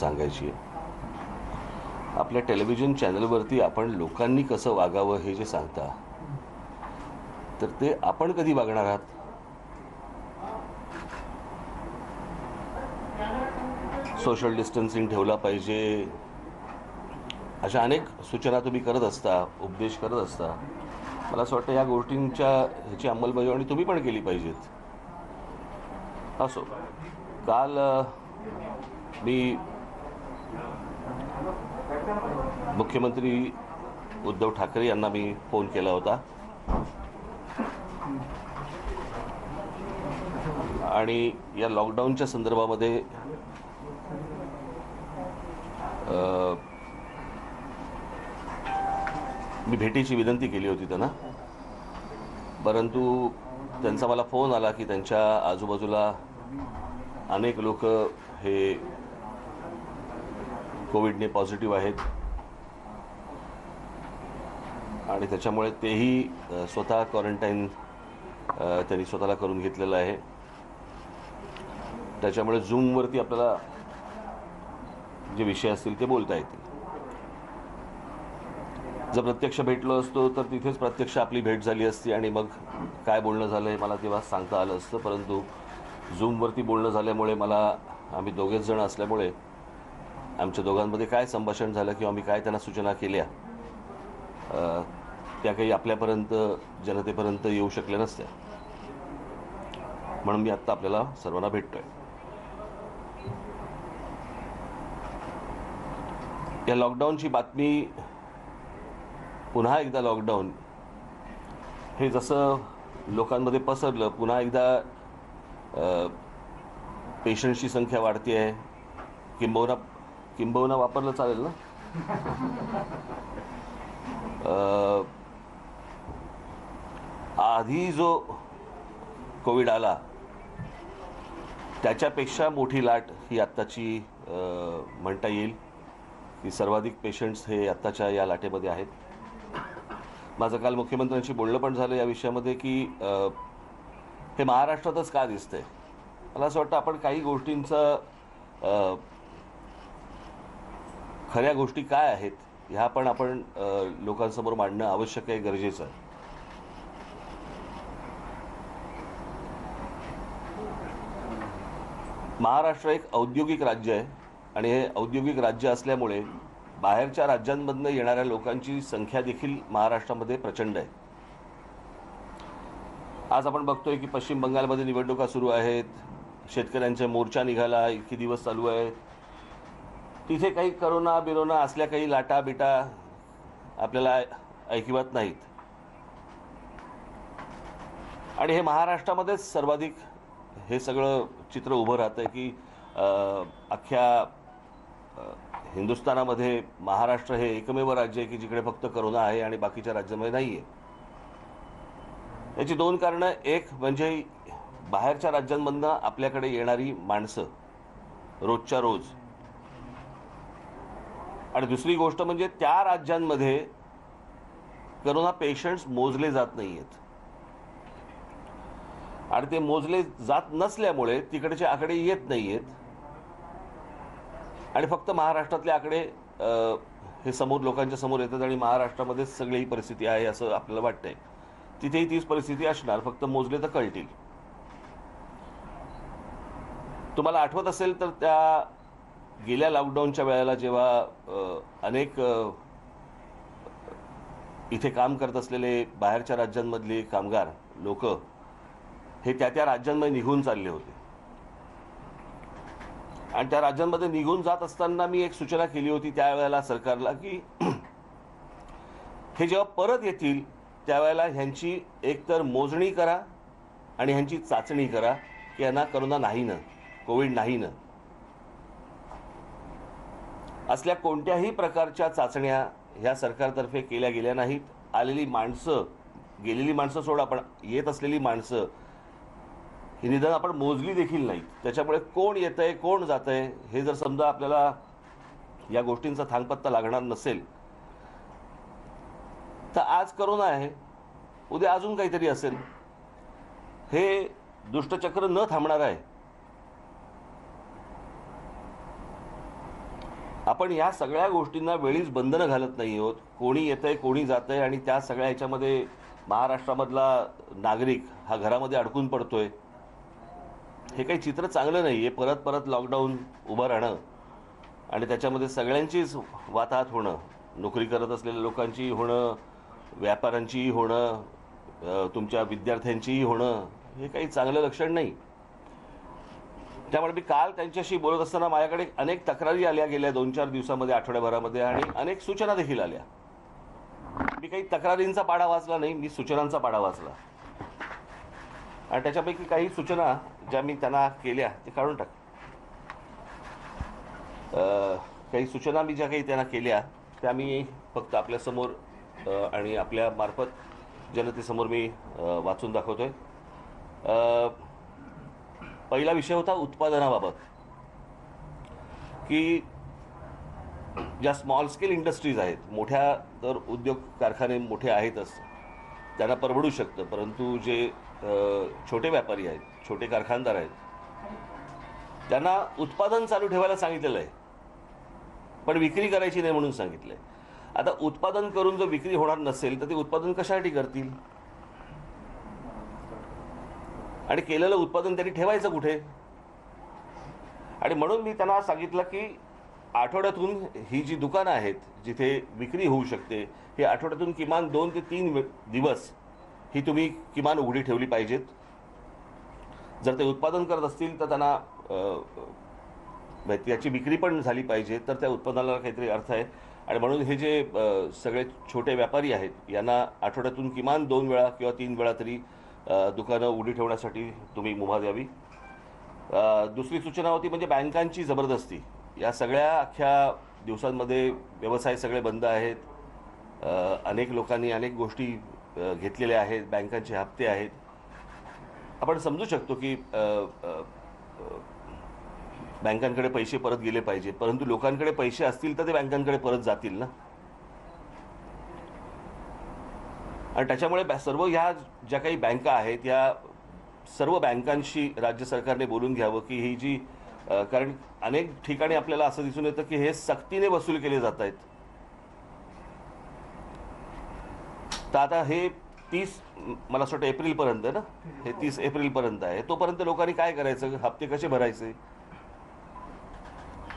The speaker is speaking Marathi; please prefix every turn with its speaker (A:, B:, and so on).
A: सांगायची आहे. आपल्या टेलिव्हिजन चॅनलवरती आपण लोकांनी कसं वागावं हे जे सांगता तर ते आपण कधी वागणार आहात? सोशल डिस्टन्सिंग ठेवला पाहिजे. अशा अनेक सूचना तुम्ही करत असता उपदेश करत असता. मला असं वाटतं या गोष्टींच्या ह्याची अंमलबजावणी तुम्ही पण केली पाहिजेत. असो. काल मी मुख्यमंत्री उद्धव ठाकरे यांना मी फोन केला होता. आणि या लॉकडाऊनच्या संदर्भामध्ये मी भेटीची विनंती केली होती त्यांना. परंतु त्यांचा मला फोन आला की त्यांच्या आजूबाजूला अनेक लोक हे कोविडने पॉझिटिव्ह आहेत. आणि त्याच्यामुळे तेही स्वतः क्वारंटाईन त्यांनी स्वतःला करून घेतलेलं आहे. त्याच्यामुळे झूमवरती आपल्याला जे विषय असतील ते बोलता येतील. जर प्रत्यक्ष भेटलो असतो तर तिथेच प्रत्यक्ष आपली भेट झाली असती आणि मग काय बोलणं झालं हे मला तेव्हा सांगता आलं असतं. परंतु झूमवरती बोलणं झाल्यामुळे मला आम्ही दोघेच जण असल्यामुळे आमच्या दोघांमध्ये काय संभाषण झालं किंवा आम्ही काय त्यांना सूचना केल्या त्या काही आपल्यापर्यंत जनतेपर्यंत येऊ शकल्या नसत्या. म्हणून मी आत्ता आपल्याला सर्वांना भेटतोय. या लॉकडाऊनची बातमी पुन्हा एकदा लॉकडाऊन हे जसं लोकांमध्ये पसरलं पुन्हा एकदा पेशंटची संख्या वाढते आहे किंबहुना किंबहुना वापरलं चालेल ना? आधी जो कोविड आला त्याच्यापेक्षा मोठी लाट ही आत्ताची म्हणता येईल की सर्वाधिक पेशंट्स हे आत्ताच्या या लाटेमध्ये आहेत. माझं काल मुख्यमंत्र्यांशी बोलणं पण झालं या विषयामध्ये की हे महाराष्ट्रातच का दिसतंय? मला असं वाटतं आपण काही गोष्टींचा खऱ्या गोष्टी काय आहेत ह्या पण आपण लोकांसमोर मांडणं आवश्यक आहे गरजेचं आहे. महाराष्ट्र एक औद्योगिक राज्य आहे आणि हे औद्योगिक राज्य असल्यामुळे बाहेरच्या राज्यांमधनं येणाऱ्या लोकांची संख्या देखील महाराष्ट्रामध्ये प्रचंड आहे. आज आपण बघतोय की पश्चिम बंगालमध्ये निवडणुका सुरू आहेत शेतकऱ्यांचे मोर्चा निघाला इतके दिवस चालू आहेत. तिथे काही करोना बिरोना असल्या काही लाटा बिटा आपल्याला ऐकिवत नाहीत. आणि हे महाराष्ट्रामध्येच सर्वाधिक हे सगळं चित्र उभं राहतं की अख्ख्या हिंदुस्थानामध्ये महाराष्ट्र हे एकमेव राज्य आहे की जिकडे फक्त करोना आहे आणि बाकीच्या राज्यामध्ये नाही आहे याची दोन कारणं. एक म्हणजे बाहेरच्या राज्यांमधनं आपल्याकडे येणारी माणसं रोजच्या रोज आणि दुसरी गोष्ट म्हणजे त्या राज्यांमध्ये करोना पेशंट्स मोजले जात नाही आहेत आणि ते मोजले जात नसल्यामुळे तिकडचे आकडे येत नाही आहेत आणि फक्त महाराष्ट्रातले आकडे हे समोर लोकांच्या समोर येतात आणि महाराष्ट्रामध्ये सगळी ही परिस्थिती आहे असं आपल्याला वाटतंय. तिथेही तीच परिस्थिती असणार फक्त मोजले तर कळतील. तुम्हाला आठवत असेल तर त्या गेल्या लॉकडाऊनच्या वेळेला जेव्हा अनेक इथे काम करत असलेले बाहेरच्या राज्यांमधले कामगार लोक हे त्या त्या राज्यांमध्ये निघून चालले होते. आणि त्या राज्यांमध्ये निघून जात असताना मी एक सूचना केली होती त्यावेळेला सरकारला की हे जेव्हा परत येतील त्यावेळेला ह्यांची एकतर मोजणी करा आणि ह्यांची चाचणी करा की यांना करोना नाही ना कोविड नाही ना असल्या कोणत्याही प्रकारच्या चाचण्या ह्या सरकारतर्फे केल्या गेल्या नाहीत. आलेली माणसं गेलेली माणसं सोडा पण येत असलेली माणसं ही निदान आपण मोजली देखील नाहीत. त्याच्यामुळे कोण येत आहे कोण जात आहे हे जर समजा आपल्याला या गोष्टींचा थांगपत्ता लागणार नसेल तर आज करोना आहे उद्या अजून काहीतरी असेल. हे दुष्टचक्र न थांबणार आहे. आपण या सगळ्या गोष्टींना वेळीच बंधनं घालत नाही आहोत. कोणी येतंय कोणी जातंय आणि त्या सगळ्या ह्याच्यामध्ये महाराष्ट्रामधला नागरिक हा घरामध्ये अडकून पडतोय. हे काही चित्र चांगलं नाही आहे परत परत लॉकडाऊन उभं राहणं आणि त्याच्यामध्ये सगळ्यांचीच वाताहत होणं. नोकरी करत असलेल्या लोकांचीही होणं व्यापाऱ्यांचीही होणं तुमच्या विद्यार्थ्यांचीही होणं हे काही चांगलं लक्षण नाही. त्यामुळे मी काल त्यांच्याशी बोलत असताना माझ्याकडे अनेक तक्रारी आल्या गेल्या दोन चार दिवसामध्ये आठवड्याभरामध्ये आणि अनेक सूचना देखील आल्या. मी काही तक्रारींचा पाडा वाचला नाही मी सूचनांचा पाडा वाचला. आणि त्याच्यापैकी काही सूचना ज्या मी त्यांना केल्या ते काढून टाक काही सूचना मी ज्या काही त्यांना केल्या त्या मी फक्त आपल्यासमोर आणि आपल्या मार्फत जनतेसमोर मी वाचून दाखवतो आहे पहिला विषय होता उत्पादनाबाबत. की ज्या स्मॉल स्केल इंडस्ट्रीज आहेत मोठ्या तर उद्योग कारखाने मोठे आहेतच. त्यांना परवडू शकतं परंतु जे छोटे व्यापारी आहेत छोटे कारखानदार आहेत त्यांना उत्पादन चालू ठेवायला सांगितलेलं आहे. पण विक्री करायची नाही म्हणून सांगितलं आहे आता उत्पादन करून जर विक्री होणार नसेल तर ते उत्पादन कशासाठी करतील? आणि केलेलं उत्पादन त्यांनी ठेवायचं कुठे? आणि म्हणून मी त्यांना सांगितलं की आठवड्यातून ही जी दुकानं आहेत जिथे विक्री होऊ शकते हे आठवड्यातून किमान दोन ते तीन दिवस ही तुम्ही किमान उघडी ठेवली पाहिजेत. जर ते उत्पादन करत असतील तर त्यांना त्याची विक्री पण झाली पाहिजे तर त्या उत्पादनाला काहीतरी अर्थ आहे. आणि म्हणून हे जे सगळे छोटे व्यापारी आहेत यांना आठवड्यातून किमान दोन वेळा किंवा तीन वेळा तरी दुकानं उडी ठेवण्यासाठी तुम्ही मुभा द्यावी. दुसरी सूचना होती म्हणजे बँकांची जबरदस्ती. या सगळ्या अख्ख्या दिवसांमध्ये व्यवसाय सगळे बंद आहेत. अनेक लोकांनी अनेक गोष्टी घेतलेल्या आहेत. बँकांचे हप्ते आहेत. आपण समजू शकतो की बँकांकडे पैसे परत गेले पाहिजे परंतु लोकांकडे पैसे असतील तर ते बँकांकडे परत जातील ना? आणि त्याच्यामुळे सर्व ह्या ज्या काही बँका आहेत या सर्व बँकांशी राज्य सरकारने बोलून घ्यावं की ही जी कारण अनेक ठिकाणी आपल्याला असं दिसून येतं की हे सक्तीने वसूल केले जात आहेत. तर आता हे तीस मला असं वाटतं एप्रिलपर्यंत ना? हे तीस एप्रिलपर्यंत आहे. तोपर्यंत लोकांनी काय करायचं? हप्ते कसे भरायचे?